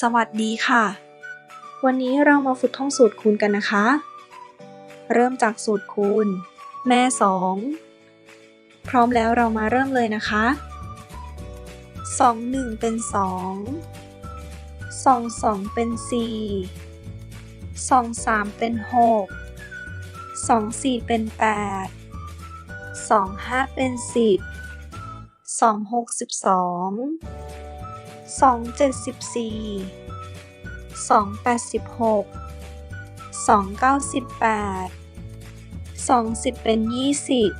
สวัสดีค่ะ วันนี้เรามาฝึกท่องสูตรคูณกันนะคะ เริ่มจากสูตรคูณ แม่สองพร้อมแล้วเรามาเริ่มเลยนะคะสองหนึ่งเป็นสองสองสองเป็นสี่สองสามเป็นหกสองสี่เป็นแปดสองห้าเป็นสิบสองหก สองเจ็ดสิบสี่สองแปดสิบหกสองเก้าสิบแปดสองสิบเป็นยี่สิบ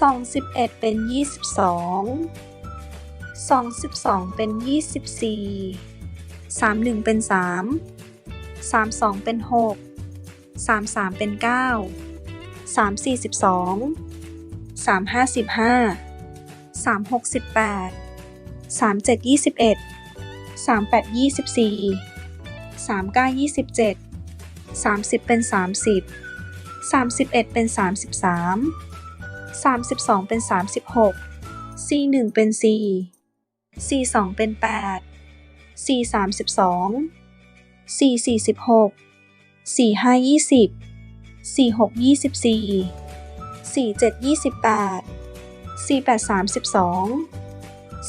สองสิบเอ็ดเป็นยี่สิบสองสองสิบสองเป็นยี่สิบสี่สามหนึ่งเป็นสามสามสองเป็นหกสามสามเป็นเก้าสามสี่สิบสองสามห้าสิบห้าสามหกสิบแปด สามเจ็ดยี่สิบเอ็ดสามแปดยี่สิบสี่สามเก้ายี่สิบเจ็ดสามสิบเป็นสามสิบสามสิบเอ็ดเป็นสามสิบสามสามสิบสองเป็นสามสิบหกสี่หนึ่งเป็นสี่สี่สองเป็นแปดสี่สาม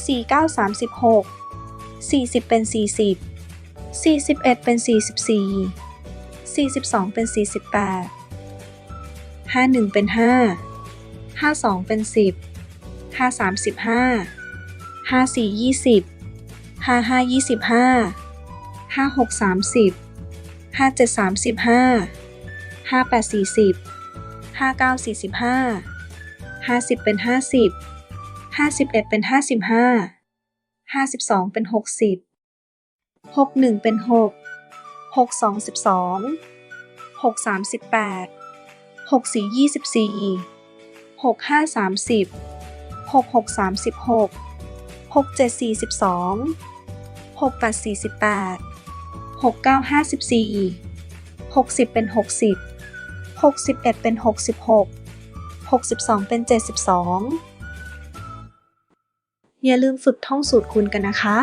สิบสองสี่สี่สิบหกสี่ห้ายี่สิบสี่หกยี่สิบสี่สี่เจ็ดยี่สิบแปดสี่แปดสามสิบสองสี่เก้าสามสิบหกสี่สิบเป็นสี่สิบสี่สิบเอ็ดเป็นสี่สิบสี่สี่สิบสองเป็นสี่สิบแปดห้าหนึ่งเป็นห้าห้าสองเป็นสิบห้าสามสิบห้าห้าสี่ยี่สิบห้าห้ายี่สิบห้าห้าหกสามสิบห้าเจ็ดสามสิบห้าห้าแปดสี่สิบห้าเก้าสี่สิบห้าห้าสิบเป็นห้าสิบ ห้าสิบเอ็ดเป็นห้าสิบห้า ห้าสิบสองเป็นหกสิบ หกหนึ่งเป็นหก หกสองสิบสอง หกสามสิบแปด หกสี่ยี่สิบสี่ หกห้าสามสิบ หกหกสามสิบหก หกเจ็ดสี่สิบสอง หกแปดสี่สิบแปด หกเก้าห้าสิบสี่หกสิบเป็นหกสิบ หกสิบเอ็ดเป็นหกสิบหก หกสิบสองเป็นเจ็ดสิบสอง อย่าลืมฝึกท่องสูตรคูณกันนะคะ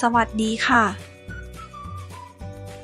สวัสดีค่ะ